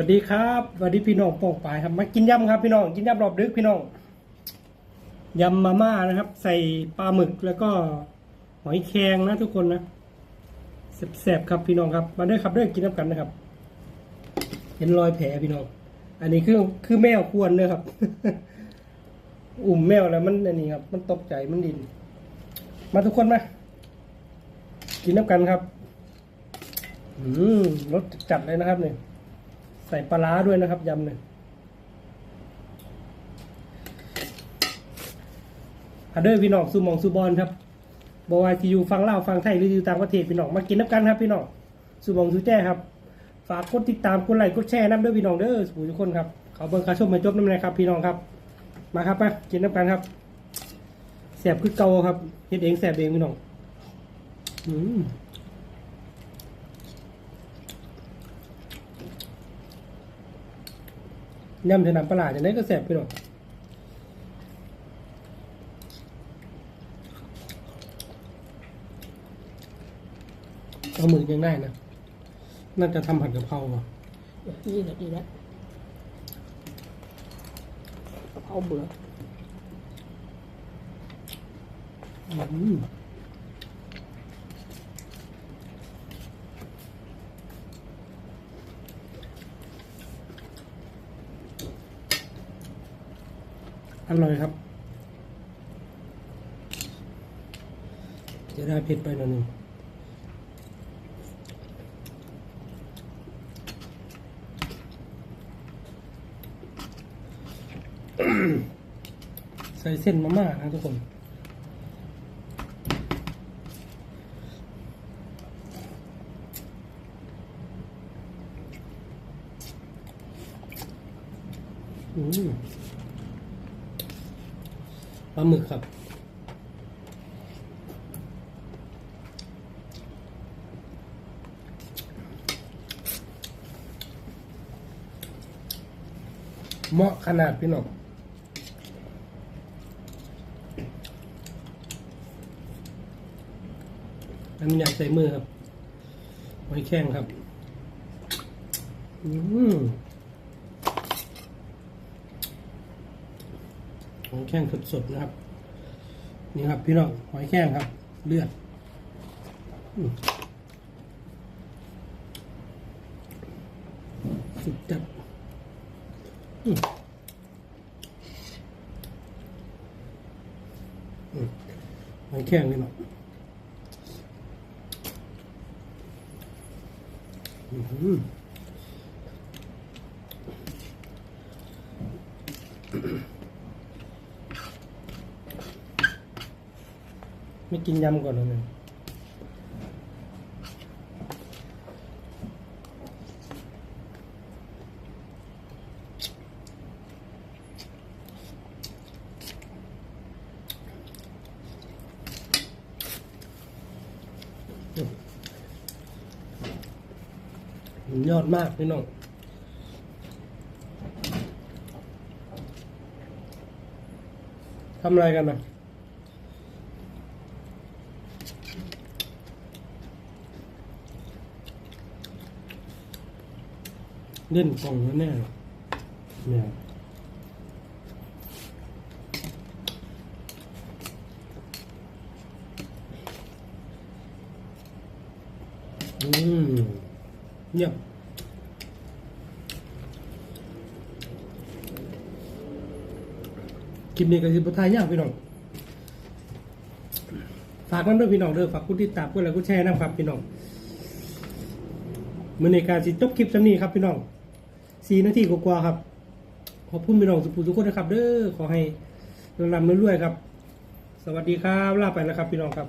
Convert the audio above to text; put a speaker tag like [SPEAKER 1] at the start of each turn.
[SPEAKER 1] วัสดีครับสวัสดีพี่น้องโป่งปลายครับมากินยำครับพี่น้องกินยำรอบดึกพี่น้องยำมาม่านะครับ ใส่ปลาหมึกแล้วก็หอยแครงนะทุกคนนะแซ่บๆครับพี่น้องครับ มาด้วยครับด้วยกินน้ำกันนะครับ เห็นรอยแผลพี่น้อง อันนี้คือคือแมวควรเลยครับ อุ่มแมวแล้วมันอันนี้ครับ มันตกใจมันดิน มาทุกคนมากินน้ำกันครับ อืมรสจัดเลยนะครับเนี่ย ใส่ปลาร้าด้วยนะครับยำเนี่ยอาเดอร์พี่น้องซูมองซูบอลครับบอว่าที่อยู่ฟังเล่าวฟังไทยหรืออยู่ต่างประเทศพี่น้องมากินน้ำกันครับพี่น้องซูมองซูแจ้ครับ ฝากกดติดตามกดไลค์กดแชร์น้ำเด้อพี่น้องเด้อสุทุกคนครับขาเบิ่งคาชมมาจบน้ำเลยครับ พี่น้องครับ มาครับมากินน้ำกันครับแสบคือเกาครับเฮ็ดเองแสบเองพี่น้องอืม ยำจะนำปลาร้าจะได้ก็แสบไปหน่อยเอามือยังได้นะน่าจะทำผัดกะเพราอะ
[SPEAKER 2] นี่ก็ดีแล้วกะเพราเบื่อ
[SPEAKER 1] อืม อร่อยครับ จะได้เผ็ดไปหน่อยหนึ่งใส่เส้นมาม่านะทุกคน อืม ลาหมึกครับ เหมาะขนาดพี่น้องน้ำยาใส่มือครับหอยแข้งครับ อืม หอยแข้งสดๆนะครับ นี่ครับ พี่น้องหอยแข้งครับ เลือดสุดจัดหอยแข้งพี่น้องอืม กินยำก่อนเลยเนี่ยยอดมากพี่น้องทำอะไรกันนะ เล่นกล่องแล้วแน่เนี่ยอืมเงียคลิปนี้ก็คือประทายยากพี่น้อง ฝากมันด้วยพี่น้องเด้อฝากคุณติดตามกดไลค์กดแชร์นะครับพี่น้องมือในการสิจบคลิปสำนีครับพี่น้อง สี่นาทีกว่าๆครับ ขอบคุณพี่น้องสุภูทุกคนนะครับ เด้อขอให้รำๆรวยๆครับ สวัสดีครับลาไปแล้วครับพี่น้องครับ